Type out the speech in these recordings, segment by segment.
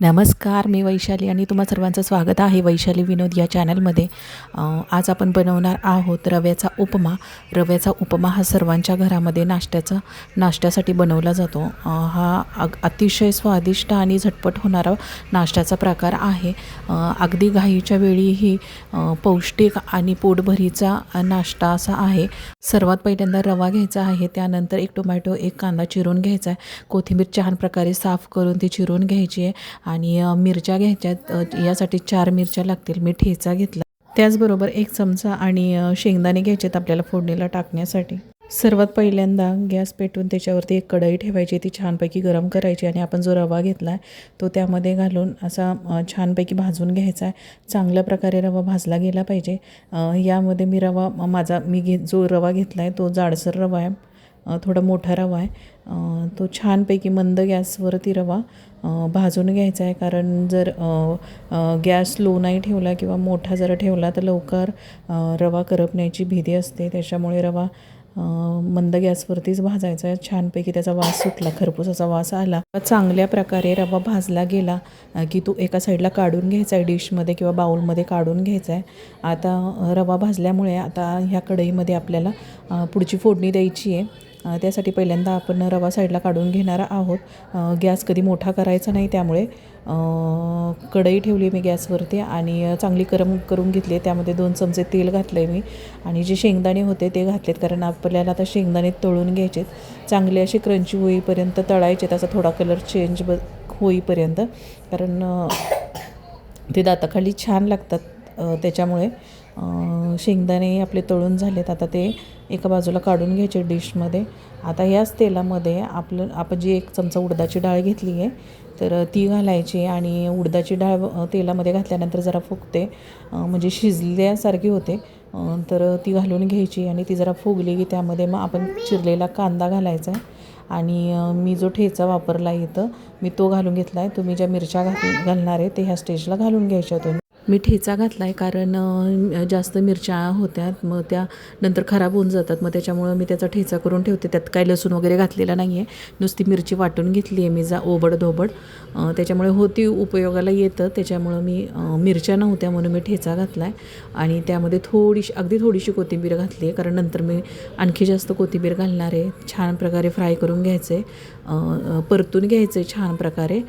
नमस्कार मी वैशाली आणि तुम्हा सर्वांचं स्वागत आहे वैशाली विनोद या चॅनलमध्ये. आज आपण बनवणार आहोत रव्याचा उपमा. रव्याचा उपमा हा सर्वांच्या घरामध्ये नाश्त्याचा नाश्त्यासाठी बनवला जातो. हा अग अतिशय स्वादिष्ट आणि झटपट होणारा नाश्त्याचा प्रकार आहे. अगदी घाईच्या वेळीही पौष्टिक आणि पोटभरीचा नाश्ता असा आहे. सर्वात पहिल्यांदा रवा घ्यायचा आहे त्यानंतर एक टोमॅटो एक कांदा चिरून घ्यायचा आहे. कोथिंबीर छान प्रकारे साफ करून ती चिरून घ्यायची आहे. आणि मिरच्या घ्यायच्यात. यासाठी चार मिरच्या लागतील. मी ठेचा घेतला. त्याचबरोबर एक चमचा आणि शेंगदाणे शेंगदाणे घ्यायचेत आपल्याला फोडणीला टाकण्यासाठी. सर्वात पहिल्यांदा गॅस पेटवून त्याच्यावरती एक कढई ठेवायची. ती छानपैकी गरम करायची आणि आपण जो रवा घेतला आहे तो त्यामध्ये घालून असा छानपैकी भाजून घ्यायचा. आहे चांगल्या प्रकारे रवा भाजला गेला पाहिजे. यामध्ये मी रवा माझा मी घे जो रवा घेतला आहे तो जाडसर रवा आहे. थोडा मोठा रवा आहे. तो छानपैकी मंद गॅसवरती रवा भाजून घ्यायचा आहे. कारण जर गॅस लो नाही ठेवला किंवा मोठा जर ठेवला तर लवकर रवा करपण्याची भीती असते. त्याच्यामुळे रवा मंद गॅसवरतीच भाजायचा आहे. छानपैकी त्याचा वास सुटला खरपूसाचा वास आला. चांगल्या प्रकारे रवा भाजला गेला की तो एका साईडला काढून घ्यायचा आहे डिशमध्ये किंवा बाउलमध्ये काढून घ्यायचा आहे. आता रवा भाजल्यामुळे आता ह्या कढईमध्ये आपल्याला पुढची फोडणी द्यायची आहे. त्यासाठी पहिल्यांदा आपण रवा साईडला काढून घेणार आहोत. गॅस कधी मोठा करायचा नाही त्यामुळे. कढई ठेवली मी गॅसवरती आणि चांगली गरम करून घेतली आहे. त्यामध्ये दोन चमचे तेल घातलं आहे मी आणि जे शेंगदाणे होते ते घातलेत कारण आपल्याला आता शेंगदाणे तळून घ्यायचेत. चांगले असे क्रंची होईपर्यंत तळायचे त्याचा थोडा कलर चेंज ब होईपर्यंत. कारण ते दाताखाली छान लागतात त्याच्यामुळे. शेंगदाणे आपले तळून झालेत. आता ते एका बाजूला काढून घ्यायचे डिशमध्ये. आता याच तेलामध्ये आपलं आपण जी एक चमचा उडदाची डाळ घेतली आहे तर ती घालायची आणि उडदाची डाळ तेलामध्ये घातल्यानंतर जरा फुगते. म्हणजे शिजल्यासारखी होते. तर ती घालून घ्यायची आणि ती जरा फुगली की त्यामध्ये मग आपण चिरलेला कांदा घालायचा आहे. आणि मी जो ठेचा वापरला इथं मी तो घालून घेतला आहे. तुम्ही ज्या मिरच्या घाल घालणार आहे ते ह्या स्टेजला घालून घ्यायच्या तुम्ही. मी ठेचा घातला आहे कारण जास्त मिरच्या होत्या मग त्या नंतर खराब होऊन जातात. मग त्याच्यामुळं मी त्याचा ठेचा करून ठेवते. त्यात काही लसूण वगैरे घातलेला नाही आहे नुसती मिरची वाटून घेतली आहे मी जा ओबड धोबड त्याच्यामुळे होती उपयोगाला येतं. त्याच्यामुळं मी मिरच्या नव्हत्या म्हणून मी ठेचा घातला आहे आणि त्यामध्ये थोडीशी अगदी थोडीशी कोथिंबीर घातली आहे कारण नंतर मी आणखी जास्त कोथिंबीर घालणार. आहे छान प्रकारे फ्राय करून घ्यायचे. परतून घ्यायचे छान प्रकारे.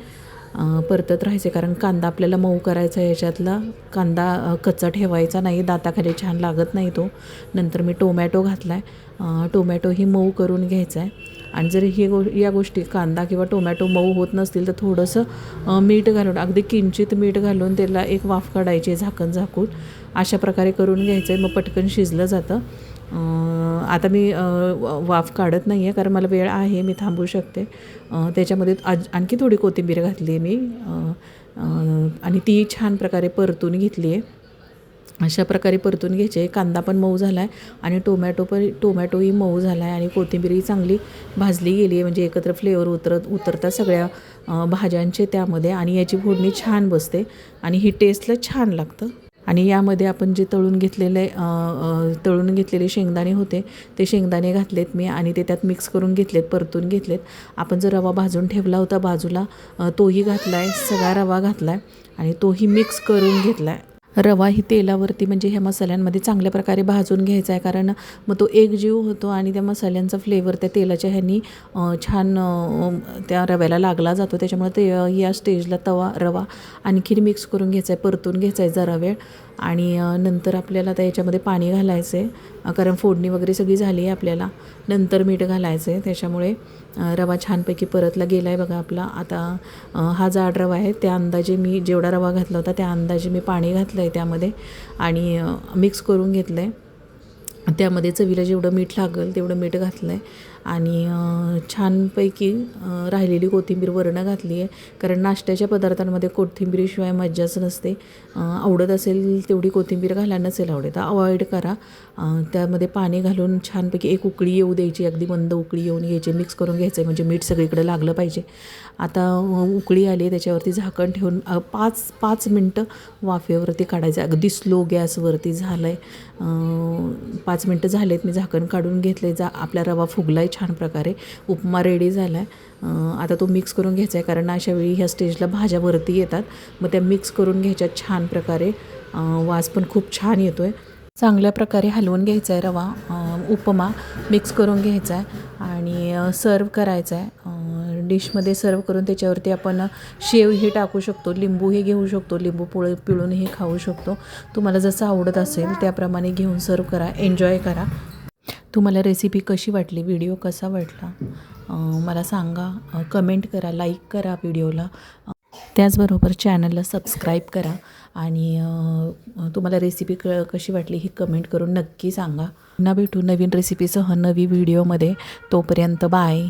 परतत राहायचे. कारण कांदा आपल्याला मऊ करायचा ह्याच्यातला याच्यातला कांदा कच्चा ठेवायचा नाही दाताखाली छान लागत नाही तो. नंतर मी टोमॅटो घातला आहे टोमॅटोही मऊ करून घ्यायचा आहे आणि जर हे गो या गोष्टी कांदा किंवा टोमॅटो मऊ होत नसतील तर थोडंसं मीठ घालून अगदी किंचित मीठ घालून त्याला एक वाफ काढायची झाकण झाकून अशा प्रकारे करून घ्यायचं आहे मग पटकन शिजलं जातं. आता मी व- वाफ काढत नाही आहे कारण मला वेळ आहे मी थांबू शकते. त्याच्यामध्ये आज आणखी थोडी कोथिंबीर घातली आहे मी आणि ती छान प्रकारे परतून घेतली आहे अशा प्रकारे परतून घ्यायचे. कांदा पण मऊ झाला आहे आणि टोमॅटो पण टोमॅटोही मऊ झाला आहे आणि कोथिंबीरही चांगली भाजली गेली आहे. म्हणजे एकत्र फ्लेवर उतरत उतरतात सगळ्या भाज्यांचे त्यामध्ये आणि याची फोडणी छान बसते आणि ही टेस्टला छान लागतं. आणि यामध्ये आपण जे तळून घेतलेले तळून घेतलेले शेंगदाणे होते ते शेंगदाणे घातलेत मी आणि ते त्यात मिक्स करून घेतलेत परतून घेतलेत. आपण जर रवा भाजून ठेवला होता बाजूला तोही घातला आहे सगळा रवा घातला आहे आणि तोही मिक्स करून घेतला आहे रवा ही तेलावरती म्हणजे ह्या मसाल्यांमध्ये चांगल्या प्रकारे भाजून घ्यायचा आहे. कारण मग तो एकजीव होतो आणि त्या मसाल्यांचा फ्लेवर त्या तेलाच्या ह्यानी छान त्या रव्याला लागला जातो. त्याच्यामुळे ते या स्टेजला तवा रवा आणखीन मिक्स करून घ्यायचा आहे. परतून घ्यायचा आहे जरा वेळ. आणि नंतर आपल्याला त्या याच्यामध्ये पाणी घालायचं आहे कारण फोडणी वगैरे सगळी झाली आहे आपल्याला. नंतर मीठ घालायचं आहे त्याच्यामुळे रवा छानपैकी परतला गेला आहे बघा आपला. आता हा जाड रवा आहे त्या अंदाजे मी जेवढा रवा घातला होता त्या अंदाजे मी पाणी घातलं आहे त्यामध्ये. आणि मिक्स करून घेतलं आहे त्यामध्ये चवीला जेवढं मीठ लागेल तेवढं मीठ घातलं आहे आणि छानपैकी राहिलेली कोथिंबीर वरणं घातली आहे. कारण नाश्त्याच्या पदार्थांमध्ये कोथिंबीरीशिवाय मज्जाच नसते. आवडत असेल तेवढी कोथिंबीर घाला नसेल आवडत. तर अवॉइड करा. त्यामध्ये पाणी घालून छानपैकी एक उकळी येऊ द्यायची. अगदी मंद उकळी येऊन घ्यायची. मिक्स करून घ्यायचं म्हणजे मीठ सगळीकडे लागलं पाहिजे. आता उकळी आली त्याच्यावरती झाकण ठेवून पाच पाच मिनटं वाफेवरती काढायचं. अगदी स्लो गॅसवरती झालं आहे पाच मिनटं झालेत. मी झाकण काढून घेतले जा आपला रवा फुगलाय. छान प्रकारे उपमा रेडी झाला आहे आता तो मिक्स करून घ्यायचा आहे कारण अशा वेळी ह्या स्टेजला भाज्या वरती येतात. मग त्या मिक्स करून घ्यायच्या छान प्रकारे वास पण खूप छान येतो आहे चांगल्या प्रकारे हलवून घ्यायचा आहे रवा उपमा मिक्स करून घ्यायचा आहे आणि सर्व करायचा आहे डिशमध्ये सर्व करून त्याच्यावरती आपण शेव हे टाकू शकतो लिंबू हे घेऊ शकतो लिंबू पोळ पिळून हे खाऊ शकतो. तुम्हाला जसं आवडत असेल त्याप्रमाणे घेऊन सर्व करा एन्जॉय करा. तुम्हाला रेसिपी कशी वाटली? व्हिडिओ कसा वाटला? मला सांगा. कमेंट करा लाईक करा व्हिडिओला त्याचबरोबर चॅनलला सबस्क्राईब करा. आणि तुम्हाला रेसिपी क कशी वाटली ही कमेंट करून नक्की सांगा. पुन्हा भेटू नवीन रेसिपीसह नवी व्हिडिओमध्ये तोपर्यंत बाय